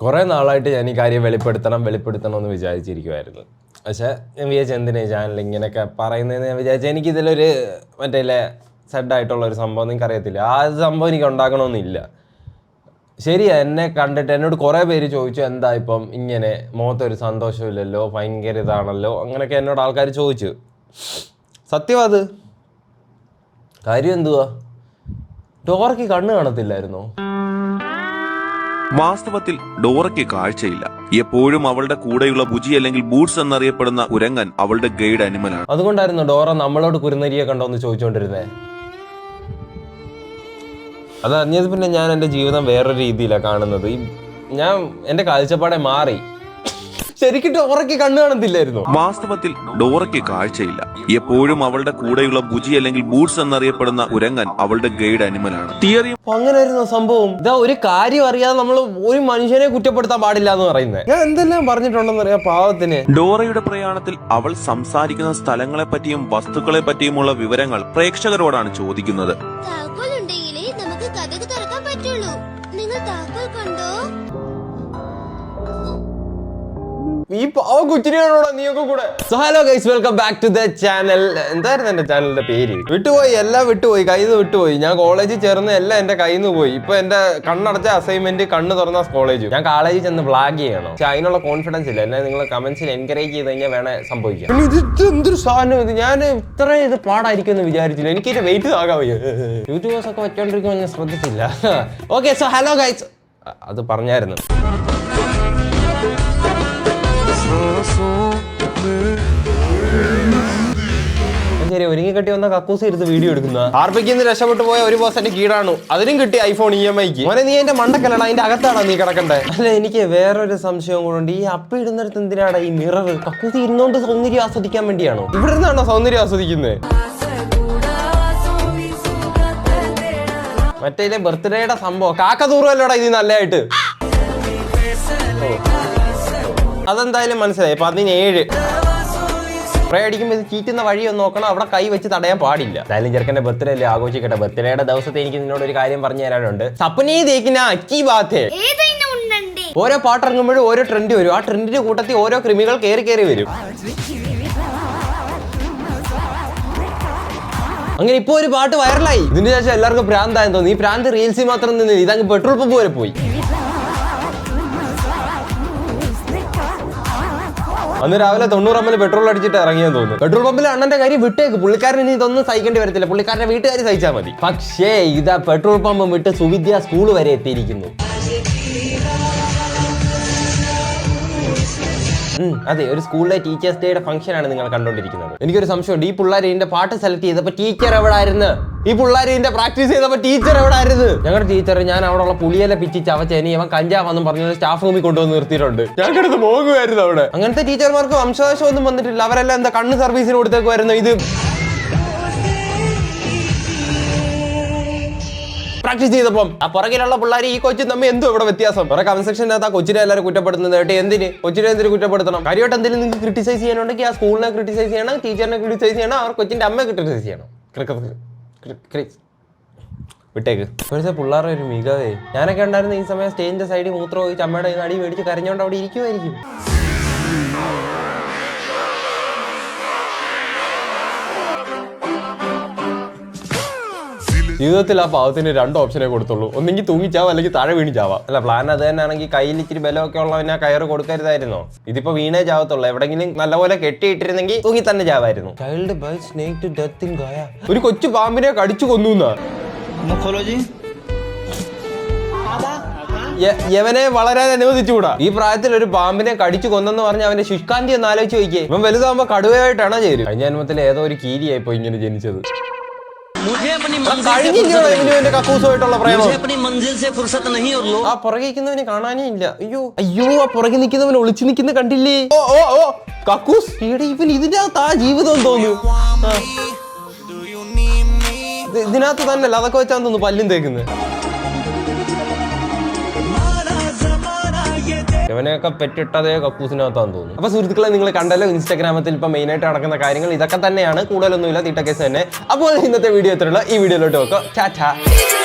കുറേ നാളായിട്ട് ഞാൻ ഈ കാര്യം വെളിപ്പെടുത്തണം വെളിപ്പെടുത്തണം എന്ന് വിചാരിച്ചിരിക്കുമായിരുന്നു പക്ഷേ ഞാൻ വിചാരിച്ചു എന്തിനാ ചാനൽ ഇങ്ങനെയൊക്കെ പറയുന്നതെന്ന് ഞാൻ വിചാരിച്ചു. എനിക്കിതിലൊരു മറ്റേ സെഡായിട്ടുള്ള ഒരു സംഭവം നിങ്ങൾക്ക് അറിയത്തില്ല ആ സംഭവം എനിക്ക് ഉണ്ടാക്കണമെന്നില്ല ശരി എന്നെ കണ്ടിട്ട് എന്നോട് കുറേ പേര് ചോദിച്ചു എന്താ ഇപ്പം ഇങ്ങനെ? മുഖത്തൊരു സന്തോഷമില്ലല്ലോ ഭയങ്കര ഇതാണല്ലോ? അങ്ങനെയൊക്കെ എന്നോട് ആൾക്കാർ ചോദിച്ചു. സത്യം അത്? കാര്യം എന്തുവാ? ഡോറയ്ക്ക് കണ്ണ് കാണത്തില്ലായിരുന്നോ? വാസ്തവത്തിൽ ഡോറയ്ക്ക് കാഴ്ചയില്ല. എപ്പോഴും അവളുടെ കൂടെയുള്ള ബുജി അല്ലെങ്കിൽ ബൂട്ട്സ് എന്നറിയപ്പെടുന്ന ഉരങ്ങൻ അവളുടെ ഗൈഡ് അനിമലാണ്. അതുകൊണ്ടായിരുന്നു ഡോറ നമ്മളോട് കുരുന്നരിയെ കണ്ടോന്ന് ചോദിച്ചുകൊണ്ടിരുന്നേ അത് അറിഞ്ഞത് പിന്നെ ഞാൻ എന്റെ ജീവിതം വേറൊരു രീതിയിലാണ് കാണുന്നത്. ഞാൻ എന്റെ കാഴ്ചപ്പാടെ മാറി. ശരിക്കും ഡോറയ്ക്ക് കണ്ണു കാണത്തില്ലായിരുന്നു. വാസ്തവത്തിൽ ഡോറയ്ക്ക് കാഴ്ചയില്ല. എപ്പോഴും അവളുടെ കൂടെയുള്ള ബുജി അല്ലെങ്കിൽ ബൂട്ട്സ് എന്നറിയപ്പെടുന്ന ഉരങ്ങൻ അവളുടെ ഗൈഡ് അനിമലാണ്. തിയറി അങ്ങനെ അങ്ങനെയായിരുന്നു സംഭവം. ഇതാ ഒരു കാര്യം അറിയാതെ നമ്മൾ ഒരു മനുഷ്യനെ കുറ്റപ്പെടുത്താൻ പാടില്ല എന്ന് പറയുന്നത്. ഞാൻ എന്തെല്ലാം പറഞ്ഞിട്ടുണ്ടെന്ന് അറിയാം പാവത്തിന്. ഡോറയുടെ പ്രയാണത്തിൽ അവൾ സംസാരിക്കുന്ന സ്ഥലങ്ങളെ പറ്റിയും വസ്തുക്കളെ പറ്റിയുമുള്ള വിവരങ്ങൾ പ്രേക്ഷകരോടാണ് ചോദിക്കുന്നത്. ഈ പാവ കുച്ചിരിയാണോടാ നീയൊക്കെ കൂടെ. So hello guys welcome back to the channel എന്തായിരുന്നു എന്റെ ചാനലിന്റെ പേര്? വിട്ടുപോയി എല്ലാം വിട്ടുപോയി കയ്യിൽ വിട്ടുപോയി. ഞാൻ കോളേജിൽ ചേർന്ന് എല്ലാം എന്റെ കയ്യിൽ നിന്ന് പോയി. ഇപ്പൊ എന്റെ കണ്ണടച്ച അസൈൻമെന്റ് കണ്ണ് തുറന്ന കോളേജ് ഞാൻ കോളേജിൽ ചെന്ന് ബ്ലാഗ് ചെയ്യണം. പക്ഷെ അതിനുള്ള കോൺഫിഡൻസ് ഇല്ല. എന്നെ നിങ്ങൾ കമന്റ്സിൽ എൻകറേജ് ചെയ്ത് കഴിഞ്ഞാൽ വേണേ സംഭവിക്കാം. ഇത് എന്തൊരു സാധനം ഇത്? ഞാൻ ഇത്ര ഇത് പാടായിരിക്കും എന്ന് വിചാരിച്ചില്ല. എനിക്ക് ഇതിന്റെ വെയിറ്റ് ആകാൻ വയ്യ. യൂട്യൂബേഴ്സ് ഒക്കെ വെച്ചോണ്ടിരിക്കുമ്പോൾ ഞാൻ ശ്രദ്ധിച്ചില്ല. ഓക്കെ സോ ഹലോ ഗൈസ് അത് പറഞ്ഞായിരുന്നു. ശരി ഒരുങ്ങി കെട്ടി വന്ന കക്കൂസ് ഇരുന്ന് വീഡിയോ എടുക്കുന്ന? ആർപ്പിക്ക് ഇന്ന് രക്ഷപ്പെട്ടു പോയ ഒരു പേഴ്സന്റ് കീടാണു. അതിനും കിട്ടി ഐഫോൺ ഇ എം ഐക്ക് മോനെ നീ എന്റെ മണ്ടക്കല്ലടാ അതിന്റെ അകത്താണോ നീ കിടക്കണ്ടേ? അല്ല എനിക്ക് വേറൊരു സംശയം കൂടെ ഉണ്ട്. ഈ അപ്പ ഇടുന്നിടത്ത് എന്തിനാടാ ഈ മിറർ കക്കൂസ് ഇരുന്നോണ്ട് സൗന്ദര്യം ആസ്വദിക്കാൻ വേണ്ടിയാണോ? ഇവിടെ നിന്നാണോ സൗന്ദര്യം ആസ്വദിക്കുന്നത് മറ്റേ ബർത്ത്ഡേയുടെ സംഭവം. കാക്ക തൂറുമല്ലോടാ ഇത് നല്ലതായിട്ട്. ഓ. അതെന്തായാലും മനസ്സിലായി. പതിനേഴ്. സ്പ്രേ അടിക്കുമ്പോൾ ഇത് ചീറ്റുന്ന വഴി ഒന്ന് നോക്കണം. അവിടെ കൈ വെച്ച് തടയാൻ പാടില്ല. എന്തായാലും ചെറുക്കന്റെ ബർത്ത്ഡേ അല്ലേ? ആഘോഷിക്കട്ടെ. ബർത്ത്ഡേയുടെ ദിവസത്തെ എനിക്ക് നിന്നോട് ഒരു കാര്യം പറഞ്ഞു തരാനുണ്ട്. സപ്പനീ തേക്കിന അക്കി ഉണ്ടണ്ടേ ഓരോ പാട്ട് ഇറങ്ങുമ്പോഴും ഓരോ ട്രെൻഡ് വരും. ആ ട്രെൻഡിന്റെ കൂട്ടത്തിൽ ഓരോ ക്രിമികൾ കയറി കയറി വരും. അങ്ങനെ ഇപ്പൊ ഒരു പാട്ട് വൈറലായി ഇതിന്റെ ശേഷം എല്ലാവർക്കും പ്രാന്തായെന്ന് തോന്നി. ഈ പ്രാന്ത് റീൽസിൽ മാത്രം നിന്ന് ഇതങ്ങ് പെട്രോൾ പമ്പ് വരെ പോയി. അന്ന് രാവിലെ തൊണ്ണൂറ് അമ്മൽ പെട്രോൾ അടിച്ചിട്ട് ഇറങ്ങിയെന്ന് തോന്നുന്നു. പെട്രോൾ പമ്പിൽ അണ്ണന്റെ കാര്യം വിട്ടേക്ക്. പുള്ളിക്കാരൻ ഇനി ഇതൊന്നും സഹിക്കേണ്ടി വരത്തില്ല. പുള്ളിക്കാരന്റെ വീട്ടുകാർ സഹിച്ചാൽ മതി. പക്ഷേ ഇതാ പെട്രോൾ പമ്പ് വിട്ട് സുവിദ്യ സ്കൂൾ വരെ എത്തിയിരിക്കുന്നു. അതെ ഒരു സ്കൂളിലെ ടീച്ചേഴ്സ് ഡേയുടെ ഫംഗ്ഷൻ ആണ് നിങ്ങൾ കണ്ടോണ്ടിരിക്കുന്നത് എനിക്കൊരു സംശയം ഈ പിള്ളേർ ഇതിന്റെ പാട്ട് സെലക്ട് ചെയ്തപ്പോ ടീച്ചർ എവിടെ ആയിരുന്നു ഈ പിള്ളേർ ഇതിന്റെ പ്രാക്ടീസ് ചെയ്തപ്പോ ടീച്ചർ എവിടെ ആയിരുന്നു ഞങ്ങളുടെ ടീച്ചർ ഞാൻ അവിടെ ഉള്ള പുളിയെല്ലാം പിച്ചി ചവച്ചേനി അവൻ കഞ്ചാവെന്നും പറഞ്ഞ സ്റ്റാഫ് റൂമിൽ കൊണ്ടുവന്ന് നിർത്തിയിട്ടുണ്ട്. ഞാൻ കിടന്ന് പോകുമായിരുന്നു അവിടെ. അങ്ങനത്തെ ടീച്ചർമാർക്ക് വംശനാശം ഒന്നും വന്നിട്ടില്ല. അവരെല്ലാം എന്താ കണ്ണ് സർവീസിന് കൊടുത്തേക്കുമായിരുന്നു ഇത്. പ്രാക്ടീസ് ചെയ്തപ്പം ആ പുറകിലുള്ള പിള്ളേർ ഈ കൊച്ചും തമ്മിൽ എന്തോ ഇവിടെ വ്യത്യാസം. കുറെ കമന്റ് സെക്ഷനകത്ത് ആ കൊച്ചിനെ എല്ലാവരും കുറ്റപ്പെടുത്തുന്നത് കേട്ടോ എന്തിന്? കൊച്ചിനെ എന്തിനും കുറ്റപ്പെടുത്തണം? കാര്യമായിട്ട് എന്തെങ്കിലും നിങ്ങൾക്ക് ക്രിട്ടിസൈസ് ചെയ്യാനുണ്ടെങ്കിൽ ആ സ്കൂളിനെ ക്രിട്ടിസൈസ് ചെയ്യണം ടീച്ചറിനെ ക്രിട്ടിസൈസ് ചെയ്യണം അവർ കൊച്ചിന്റെ അമ്മയെ ക്രിട്ടിസൈസ് ചെയ്യണം. വിട്ടേക്ക്. ഇപ്പോഴത്തെ പിള്ളേരുടെ ഒരു മികവേ. ഞാനൊക്കെ ഉണ്ടായിരുന്ന ഈ സമയം സ്റ്റേജിന്റെ സൈഡിൽ മൂത്രം പോയി അമ്മയുടെ അടി മേടിച്ച് കരഞ്ഞോണ്ട് അവിടെ ഇരിക്കുമായിരിക്കും ജീവിതത്തിൽ ആ പാവത്തിന് രണ്ട് ഓപ്ഷനെ കൊടുത്തുള്ളൂ. ഒന്നെങ്കിൽ തൂങ്ങിച്ചാവാം അല്ലെങ്കിൽ താഴെ വീണിച്ചാവാം. ചാവാം അല്ല പ്ലാൻ അത് തന്നെ ആണെങ്കിൽ കയ്യിൽ ഇച്ചിരി ബലമൊക്കെ ഉള്ളവനെ ആ കയറ് കൊടുക്കരുതായിരുന്നോ? ഇതിപ്പോ വീണേ ചാവത്തുള്ളൂ. എവിടെങ്കിലും നല്ലപോലെ കെട്ടിയിട്ടിരുന്നെങ്കിൽ തൂങ്ങി തന്നെ ചാവായിരുന്നു. Child by snake to death in Goa ഒരു കൊച്ചു പാമ്പിനെ കടിച്ചു കൊന്നു യവനെ വളരാൻ അനുവദിച്ചുകൂടാ. ഈ പ്രായത്തിൽ ഒരു പാമ്പിനെ കടിച്ചു കൊന്നെന്ന് പറഞ്ഞ അവന്റെ ശുഷ്കാന്തി ഒന്ന് ആലോചിച്ച് നോക്കിയേ. ഇവൻ വലുതാകുമ്പോ കടുവയായിട്ടാണോ ചേരും. കഴിഞ്ഞ ജന്മത്തിൽ ഏതോ ഒരു കീരിയായിപ്പോ ഇങ്ങനെ ജനിച്ചത്. പുറകെ കാണാനേ ഇല്ല. അയ്യോ. അയ്യോ ആ പുറകെ നിൽക്കുന്നവൻ ഒളിച്ചു നിൽക്കുന്ന കണ്ടില്ലേ? ഓ ഓ ഓ. കക്കൂസ്. ഇവൻ ഇതിന്റെ അകത്ത് ആ ജീവിതം തോന്നുന്നു ഇതിനകത്ത് തന്നെ അതൊക്കെ വെച്ചാന്ന് തോന്നുന്നു പല്ലും തേക്കുന്നത്. ഇവനെയൊക്കെ പെറ്റിട്ടതേ കക്കൂസിനകത്താന്ന് തോന്നുന്നു. അപ്പൊ സുഹൃത്തുക്കളെ നിങ്ങൾ കണ്ടല്ലോ ഇൻസ്റ്റാഗ്രാമത്തിൽ ഇപ്പൊ മെയിൻ ആയിട്ട് നടക്കുന്ന കാര്യങ്ങൾ ഇതൊക്കെ തന്നെയാണ്. കൂടുതലൊന്നുമില്ല തീട്ടക്കേസ് തന്നെ. അപ്പോൾ ഇന്നത്തെ വീഡിയോ എത്രയുള്ള ഈ വീഡിയോയിലോട്ട് നോക്കാം